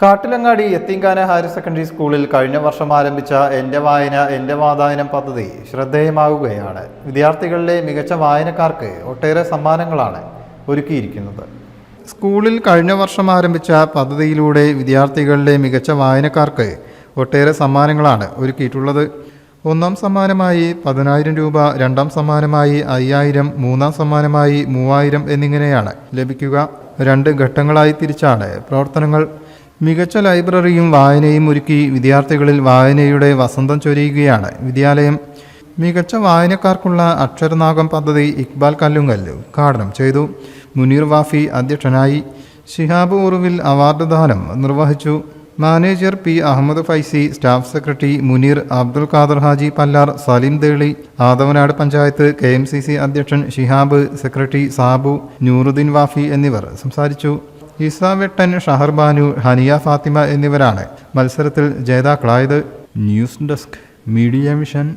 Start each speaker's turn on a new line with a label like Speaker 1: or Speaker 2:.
Speaker 1: Kattilangadi എത്തിങ്കാന higher secondary സ്കൂളിൽ കഴിഞ്ഞ വർഷം ആരംഭിച്ച എന്റെ വായന എന്റെ വാതായനം പദ്ധതി ശ്രദ്ധേയമാകുകയാണ്. വിദ്യാർത്ഥികളിലെ മികച്ച വായനക്കാർക്ക് ഒട്ടേറെ സമ്മാനങ്ങളാണ് ഒരുക്കിയിരിക്കുന്നത്. സ്കൂളിൽ കഴിഞ്ഞ വർഷം ആരംഭിച്ച പദ്ധതിയിലൂടെ വിദ്യാർത്ഥികളിലെ മികച്ച വായനക്കാർക്ക് ഒട്ടേറെ സമ്മാനങ്ങളാണ് ഒരുക്കിയിട്ടുള്ളത്. ഒന്നാം സമ്മാനമായി പതിനായിരം രൂപ രണ്ടാം സമ്മാനമായി അയ്യായിരം മൂന്നാം സമ്മാനമായി മൂവായിരം എന്നിങ്ങനെയാണ് ലഭിക്കുക. രണ്ട് ഘട്ടങ്ങളായി തിരിച്ചാണ് പ്രവർത്തനങ്ങൾ മികച്ച ലൈബ്രറിയും വായനയും ഒരുക്കി വിദ്യാർത്ഥികളിൽ വായനയുടെ വസന്തം ചൊരിയുകയാണ്. വിദ്യാലയം മികച്ച വായനക്കാർക്കുള്ള അക്ഷരനാഗം പദ്ധതി ഇക്ബാൽ കല്ലുങ്കല്ല് ഉദ്ഘാടനം ചെയ്തു. മുനീർ വാഫി അധ്യക്ഷനായി. ഷിഹാബ് ഉറുവിൽ അവാർഡ് ദാനം നിർവഹിച്ചു. Manager P Ahmed Faizi staff secretary Muneer Abdul Khader Haji Pallar Saleem Deli Adavanad panchayat K M C C അധ്യക്ഷൻ ഷിഹാബ് സെക്രട്ടറി സാബു നൂറുദ്ദീൻ വാഫി എന്നിവർ സംസാരിച്ചു. ഇസ ഷഹർബാനു ഷഹർ ഹനിയ ഫാത്തിമ എന്നിവരാണ് മത്സരത്തിൽ ജേതാക്കളായത്. News desk media mission.